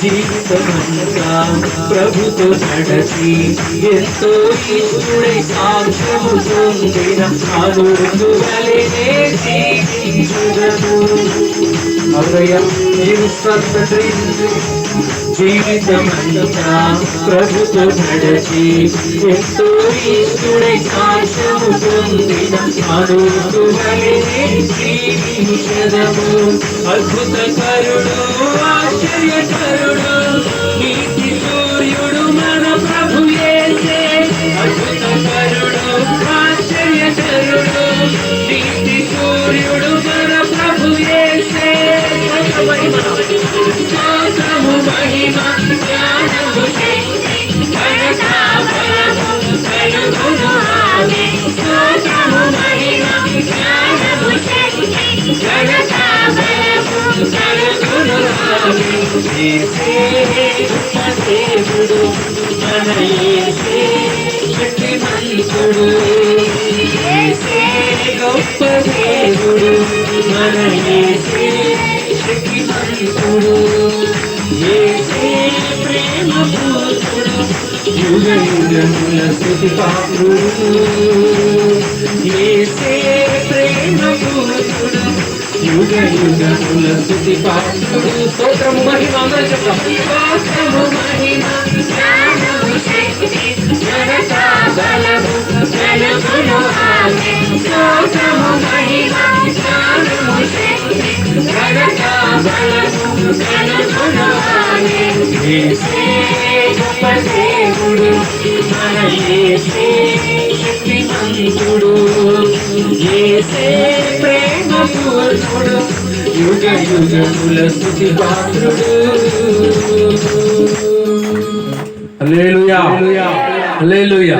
జీవితమంతా ప్రభుతో నడసి ఎంతో ఇష్టుడై సాక్ష్యము పొందిన అనుడు వలెనే జీవించుదను అవునయ్యా జీవితమంతా ప్రభుతో నడచి ఎంతో ఇష్టుడై సాక్ష్యము పొందిన అనుడు జీవించదము అద్భుత కరుడు ఆశ్చర్యకరుడు నీతి సూర్యుడు మన ప్రభు యేసే అద్భుత కరుడు ఆశ్చర్యకరుడు నీతి సూర్యుడు మన ప్రభు యేసే దేవుడు మన యేసే శక్తిమంతుడు గొప్ప దేవుడు మన యేసే శక్తిమంతుడు ప్రేమ పూతుడు యుగ యుగముల స్థుతి పాత్రుడు ఏ స్తోత్రము మహిమ. స్తోత్రము మహిమ స్తోత్రము మహిమ మన శక్తిమంతుడు ప్రేమ పూర్ణుడు యుగ యుగముల స్థుతి పాత్రుడు హల్లెలూయా హల్లెలూయా